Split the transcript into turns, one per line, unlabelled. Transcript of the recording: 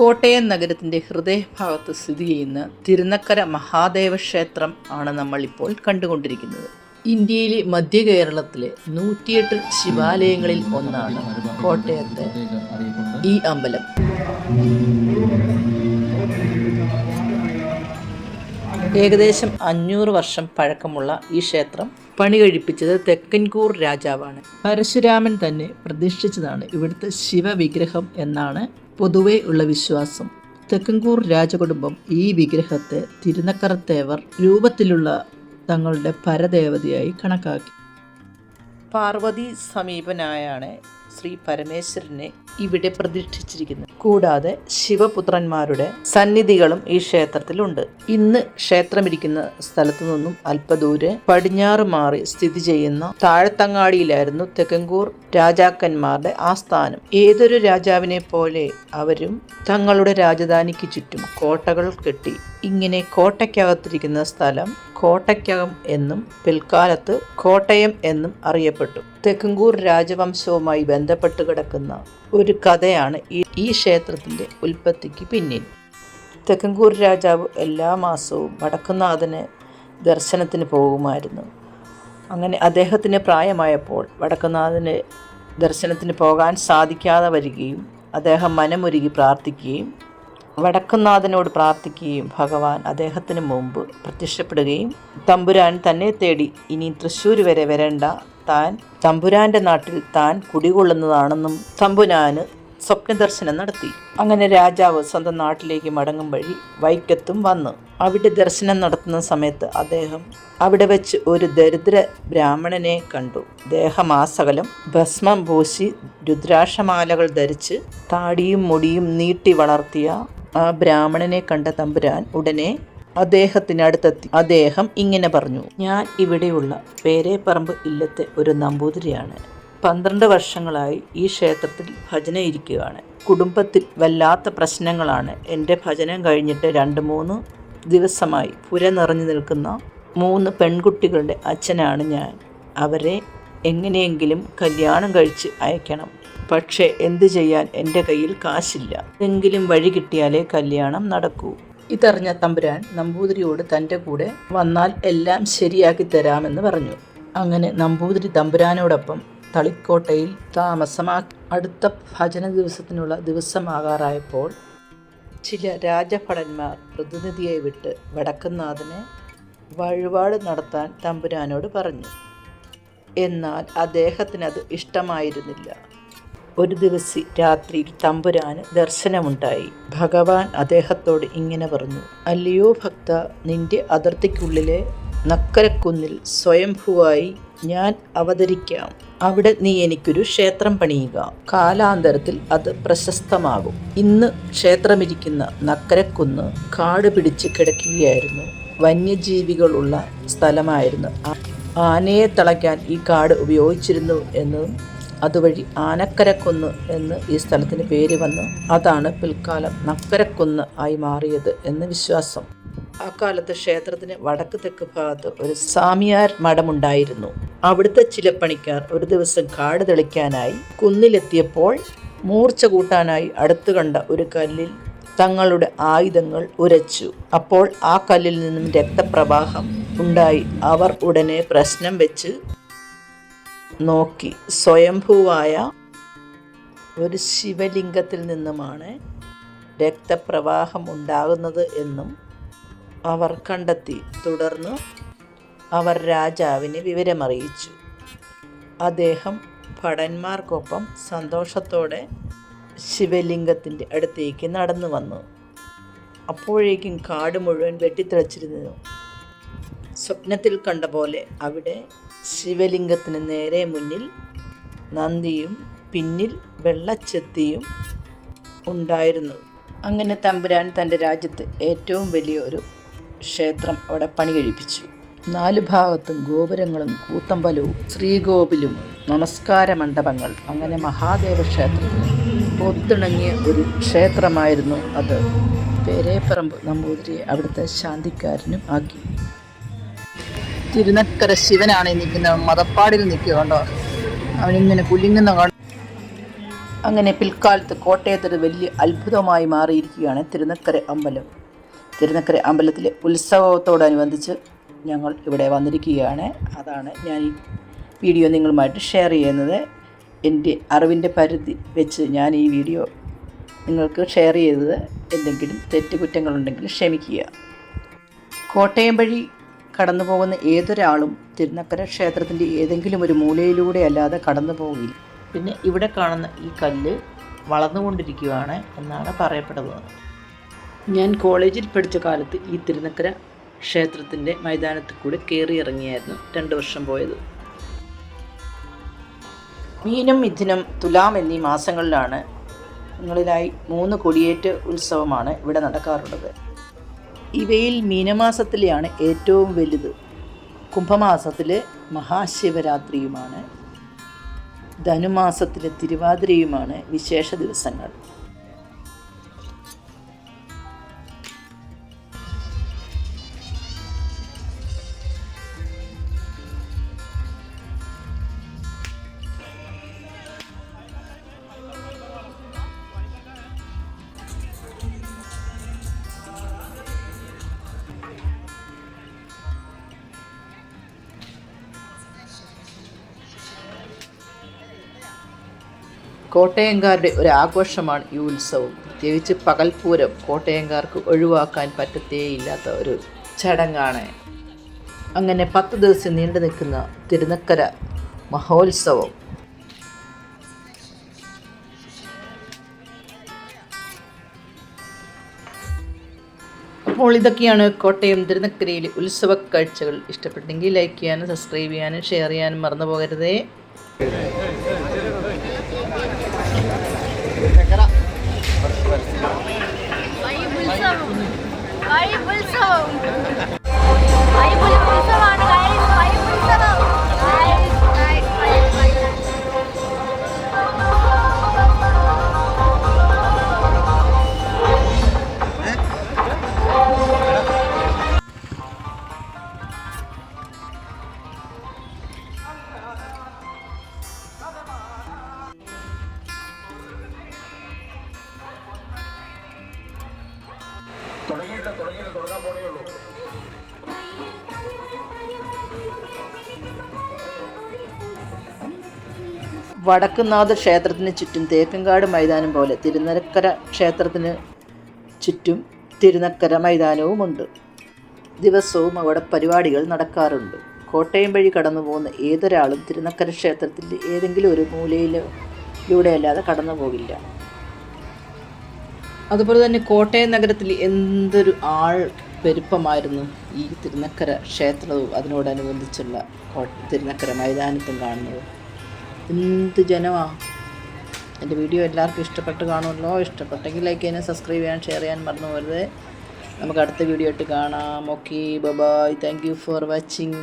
കോട്ടയം നഗരത്തിന്റെ ഹൃദയഭാഗത്ത് സ്ഥിതി ചെയ്യുന്ന തിരുനക്കര മഹാദേവ ക്ഷേത്രം ആണ് നമ്മൾ ഇപ്പോൾ കണ്ടുകൊണ്ടിരിക്കുന്നത്. ഇന്ത്യയിലെ മധ്യ കേരളത്തിലെ നൂറ്റിയെട്ട് ശിവാലയങ്ങളിൽ ഒന്നാണ് കോട്ടയത്തെ ഈ അമ്പലം. ഏകദേശം അഞ്ഞൂറ് വർഷം പഴക്കമുള്ള ഈ ക്ഷേത്രം പണി കഴിപ്പിച്ചത് തെക്കൻകൂർ രാജാവാണ്. പരശുരാമൻ തന്നെ പ്രതിഷ്ഠിച്ചതാണ് ഇവിടുത്തെ ശിവവിഗ്രഹം എന്നാണ് പൊതുവെ ഉള്ള വിശ്വാസം. തെക്കൻകൂർ രാജകുടുംബം ഈ വിഗ്രഹത്തെ തിരുനക്കരത്തേവർ രൂപത്തിലുള്ള തങ്ങളുടെ പരദേവതയായി കണക്കാക്കി. പാർവതി സമീപനായാണ് ശ്രീ പരമേശ്വരനെ ഇവിടെ പ്രതിഷ്ഠിച്ചിരിക്കുന്നത്. കൂടാതെ ശിവപുത്രന്മാരുടെ സന്നിധികളും ഈ ക്ഷേത്രത്തിലുണ്ട്. ഇന്ന് ക്ഷേത്രമിരിക്കുന്ന സ്ഥലത്തു നിന്നും അല്പദൂരെ പടിഞ്ഞാറ് മാറി സ്ഥിതി ചെയ്യുന്ന താഴത്തങ്ങാടിയിലായിരുന്നു തെക്കങ്കൂർ രാജാക്കന്മാരുടെ ആസ്ഥാനം. ഏതൊരു രാജാവിനെ പോലെ അവരും തങ്ങളുടെ രാജധാനിക്ക് ചുറ്റും കോട്ടകൾ കെട്ടി. ഇങ്ങനെ കോട്ടയ്ക്കകത്തിരിക്കുന്ന സ്ഥലം കോട്ടയ്ക്കകം എന്നും പിൽക്കാലത്ത് കോട്ടയം എന്നും അറിയപ്പെട്ടു. തെക്കുംകൂർ രാജവംശവുമായി ബന്ധപ്പെട്ട് കിടക്കുന്ന ഒരു കഥയാണ് ഈ ക്ഷേത്രത്തിന്റെ ഉൽപ്പത്തിക്ക് പിന്നിൽ. തെക്കുംകൂർ രാജാവ് എല്ലാ മാസവും വടക്കുന്നാഥന് ദർശനത്തിന് പോകുമായിരുന്നു. അങ്ങനെ അദ്ദേഹത്തിന് പ്രായമായപ്പോൾ വടക്കുന്നാഥന് ദർശനത്തിന് പോകാൻ സാധിക്കാതെ വരികയും അദ്ദേഹം മനമൊരുകി പ്രാർത്ഥിക്കുകയും വടക്കുന്നാഥനോട് പ്രാർത്ഥിക്കുകയും ഭഗവാൻ അദ്ദേഹത്തിന് മുമ്പ് പ്രത്യക്ഷപ്പെടുകയും തമ്പുരാൻ തന്നെ തേടി ഇനി തൃശ്ശൂർ വരെ വരേണ്ട താൻ തമ്പുരാന്റെ നാട്ടിൽ താൻ കുടികൊള്ളുന്നതാണെന്നും തമ്പുരാന് സ്വപ്നദർശനം നടത്തി. അങ്ങനെ രാജാവ് സ്വന്തം നാട്ടിലേക്ക് മടങ്ങും വഴി വൈക്കത്തും വന്നു. അവിടെ ദർശനം നടത്തുന്ന സമയത്ത് അദ്ദേഹം അവിടെ വെച്ച് ഒരു ദരിദ്ര ബ്രാഹ്മണനെ കണ്ടു. ദേഹമാസകലം ഭസ്മം പൂശി രുദ്രാക്ഷമാലകൾ ധരിച്ച് താടിയും മുടിയും നീട്ടി വളർത്തിയ ആ ബ്രാഹ്മണനെ കണ്ട തമ്പുരാൻ ഉടനെ അദ്ദേഹത്തിനടുത്തെത്തി. അദ്ദേഹം ഇങ്ങനെ പറഞ്ഞു ഞാൻ ഇവിടെയുള്ള പേരേപ്പറമ്പ് ഇല്ലത്തെ ഒരു നമ്പൂതിരിയാണ്. പന്ത്രണ്ട് വർഷങ്ങളായി ഈ ക്ഷേത്രത്തിൽ ഭജന ഇരിക്കുകയാണ് കുടുംബത്തിൽ വല്ലാത്ത പ്രശ്നങ്ങളാണ് എന്റെ ഭജനം കഴിഞ്ഞിട്ട് രണ്ട് മൂന്ന് ദിവസമായി പുര നിറഞ്ഞു നിൽക്കുന്ന മൂന്ന് പെൺകുട്ടികളുടെ അച്ഛനാണ് ഞാൻ. അവരെ എങ്ങനെയെങ്കിലും കല്യാണം കഴിച്ച് അയക്കണം. പക്ഷേ എന്തു ചെയ്യാൻ എന്റെ കയ്യിൽ കാശില്ല. എങ്കിലും വഴി കിട്ടിയാലേ കല്യാണം നടക്കൂ. ഇതറിഞ്ഞ തമ്പുരാൻ നമ്പൂതിരിയോട് തന്റെ കൂടെ വന്നാൽ എല്ലാം ശരിയാക്കി തരാമെന്ന് പറഞ്ഞു. അങ്ങനെ നമ്പൂതിരി തമ്പുരാനോടൊപ്പം തളിക്കോട്ടയിൽ താമസമാ അടുത്ത ഭജന ദിവസത്തിനുള്ള ദിവസമാകാറായപ്പോൾ ചില രാജഭടന്മാർ പ്രതിനിധിയെ വിട്ട് വടക്കുന്നാഥനെ വഴിപാട് നടത്താൻ തമ്പുരാനോട് പറഞ്ഞു. എന്നാൽ അദ്ദേഹത്തിനത് ഇഷ്ടമായിരുന്നില്ല. ഒരു ദിവസം രാത്രിയിൽ തമ്പുരാന് ദർശനമുണ്ടായി. ഭഗവാൻ അദ്ദേഹത്തോട് ഇങ്ങനെ പറഞ്ഞു അല്ലയോ ഭക്ത നിന്റെ അതിർത്തിക്കുള്ളിലെ നക്കരക്കുന്നിൽ സ്വയംഭുവായി ഞാൻ അവതരിക്കാം. അവിടെ നീ എനിക്കൊരു ക്ഷേത്രം പണിയുക. കാലാന്തരത്തിൽ അത് പ്രശസ്തമാകും. ഇന്ന് ക്ഷേത്രമിരിക്കുന്ന നക്കരക്കുന്ന് കാട് പിടിച്ച് കിടക്കുകയായിരുന്നു. വന്യജീവികളുള്ള സ്ഥലമായിരുന്നു. ആനയെ തളയ്ക്കാൻ ഈ കാട് ഉപയോഗിച്ചിരുന്നു എന്ന് അതുവഴി ആനക്കരക്കുന്ന് എന്ന് ഈ സ്ഥലത്തിന് പേര് വന്നു അതാണ് പിൽക്കാലം നക്കരക്കുന്ന് ആയി മാറിയത് എന്ന് വിശ്വാസം. ആ കാലത്ത് ക്ഷേത്രത്തിന് വടക്ക് തെക്ക് ഭാഗത്ത് ഒരു സാമിയാർ മഠമുണ്ടായിരുന്നു. അവിടുത്തെ ചില പണിക്കാർ ഒരു ദിവസം കാട് തെളിക്കാനായി കുന്നിലെത്തിയപ്പോൾ മൂർച്ച കൂട്ടാനായി അടുത്തു കണ്ട ഒരു കല്ലിൽ തങ്ങളുടെ ആയുധങ്ങൾ ഉരച്ചു. അപ്പോൾ ആ കല്ലിൽ നിന്നും രക്തപ്രവാഹം ഉണ്ടായി. അവർ ഉടനെ പ്രശ്നം വെച്ച് നോക്കി. സ്വയംഭൂവായ ഒരു ശിവലിംഗത്തിൽ നിന്നുമാണ് രക്തപ്രവാഹം ഉണ്ടാകുന്നത് എന്നും അവർ കണ്ടെത്തി. തുടർന്ന് അവർ രാജാവിനെ വിവരമറിയിച്ചു. അദ്ദേഹം ഭടന്മാർക്കൊപ്പം സന്തോഷത്തോടെ ശിവലിംഗത്തിന്റെ അടുത്തേക്ക് നടന്നു വന്നു. അപ്പോഴേക്കും കാട് മുഴുവൻ വെട്ടിത്തെളിച്ചിരുന്നു സ്വപ്നത്തിൽ കണ്ട പോലെ അവിടെ ശിവലിംഗത്തിന് നേരെ മുന്നിൽ നന്ദിയും പിന്നിൽ വെള്ളച്ചെത്തിയും ഉണ്ടായിരുന്നു. അങ്ങനെ തമ്പുരാൻ തന്റെ രാജ്യത്ത് ഏറ്റവും വലിയൊരു ക്ഷേത്രം അവിടെ പണി കഴിപ്പിച്ചു. നാല് ഭാഗത്തും ഗോപുരങ്ങളും കൂത്തമ്പലവും ശ്രീകോവിലും നമസ്കാര മണ്ഡപങ്ങൾ അങ്ങനെ മഹാദേവ ക്ഷേത്രത്തിൽ ഒത്തിണങ്ങിയ ഒരു ക്ഷേത്രമായിരുന്നു അത്. പേരേപ്പറമ്പ് നമ്പൂതിരിയെ അവിടുത്തെ ശാന്തിക്കാരനും ആക്കി. തിരുനക്കര ശിവനാണ് നിൽക്കുന്ന മതപ്പാടിൽ നിൽക്കുക കണ്ടോ? അവനിങ്ങനെ പുലിങ്ങുന്ന അങ്ങനെ പിൽക്കാലത്ത് കോട്ടയത്തൊരു വലിയ അത്ഭുതമായി മാറിയിരിക്കുകയാണ് തിരുനക്കര അമ്പലം. തിരുനക്കര അമ്പലത്തിലെ ഉത്സവത്തോടനുബന്ധിച്ച് ഞങ്ങൾ ഇവിടെ വന്നിരിക്കുകയാണ്. അതാണ് ഞാൻ ഈ വീഡിയോ നിങ്ങളുമായിട്ട് ഷെയർ ചെയ്യുന്നത്. എന്റെ അറിവിന്റെ പരിധി വെച്ച് ഞാൻ ഈ വീഡിയോ നിങ്ങൾക്ക് ഷെയർ ചെയ്തത്. എന്തെങ്കിലും തെറ്റുകുറ്റങ്ങളുണ്ടെങ്കിൽ ക്ഷമിക്കുക. കോട്ടയം വഴി കടന്നു പോകുന്ന ഏതൊരാളും തിരുനക്കര ക്ഷേത്രത്തിന്റെ ഏതെങ്കിലും ഒരു മൂലയിലൂടെ അല്ലാതെ കടന്നു പോകില്ല പിന്നെ ഇവിടെ കാണുന്ന ഈ കല്ല് വളർന്നുകൊണ്ടിരിക്കുകയാണ് എന്നാണ് പറയപ്പെടുന്നത്. ഞാൻ കോളേജിൽ പഠിച്ച കാലത്ത് ഈ തിരുനക്കര ക്ഷേത്രത്തിന്റെ മൈതാനത്തിൽ കൂടി കയറി ഇറങ്ങിയായിരുന്നു രണ്ട് വർഷം പോയത്. മീനം മിഥുനം തുലാം എന്നീ മാസങ്ങളിലാണ് ങ്ങളിലായി മൂന്ന് കൊടിയേറ്റ് ഉത്സവമാണ് ഇവിടെ നടക്കാറുള്ളത്. ഇവയിൽ മീനമാസത്തിലെയാണ് ഏറ്റവും വലുത്. കുംഭമാസത്തിലെ മഹാശിവരാത്രിയുമാണ്. ധനുമാസത്തിലെ തിരുവാതിരയുമാണ് വിശേഷ ദിവസങ്ങൾ. കോട്ടയംകാരുടെ ഒരു ആഘോഷമാണ് ഈ ഉത്സവം. പ്രത്യേകിച്ച് പകൽപൂരം കോട്ടയംകാർക്ക് ഒഴിവാക്കാൻ പറ്റത്തേയില്ലാത്ത ഒരു ചടങ്ങാണ്. അങ്ങനെ പത്ത് ദിവസം നീണ്ടു നിൽക്കുന്ന തിരുനക്കര മഹോത്സവം. അപ്പോൾ ഇതൊക്കെയാണ് കോട്ടയം തിരുനക്കരയിലെ ഉത്സവ കാഴ്ചകൾ. ഇഷ്ടപ്പെട്ടെങ്കിൽ ലൈക്ക് ചെയ്യാനും സബ്സ്ക്രൈബ് ചെയ്യാനും ഷെയർ ചെയ്യാനും മറന്നു പോകരുതേ.
Oh.
വടക്കുന്നാഥ ക്ഷേത്രത്തിന് ചുറ്റും തേക്കങ്കാട് മൈതാനം പോലെ തിരുനക്കര ക്ഷേത്രത്തിന് ചുറ്റും തിരുനക്കര മൈതാനവുമുണ്ട്. ദിവസവും അവിടെ പരിപാടികൾ നടക്കാറുണ്ട്. കോട്ടയം വഴി കടന്നു പോകുന്ന ഏതൊരാളും തിരുനക്കര ക്ഷേത്രത്തിന്റെ ഏതെങ്കിലും ഒരു മൂലയിലൂടെ അല്ലാതെ കടന്നു പോകില്ല അതുപോലെ തന്നെ കോട്ടയം നഗരത്തിൽ എന്തൊരു ആൾ പെരുപ്പമായിരുന്നു ഈ തിരുനക്കര ക്ഷേത്രവും അതിനോടനുബന്ധിച്ചുള്ള തിരുനക്കര മൈതാനത്തും കാണുന്നത്. എന്ത് ജനമാ. എന്റെ വീഡിയോ എല്ലാവർക്കും ഇഷ്ടപ്പെട്ട് കാണുമല്ലോ. ഇഷ്ടപ്പെട്ടെങ്കിൽ ലൈക്ക് ചെയ്യാനും സബ്സ്ക്രൈബ് ചെയ്യാൻ ഷെയർ ചെയ്യാൻ മറന്നു പോകരുത്. നമുക്ക് അടുത്ത വീഡിയോ ആയിട്ട് കാണാം. Okay bye bye thank you for watching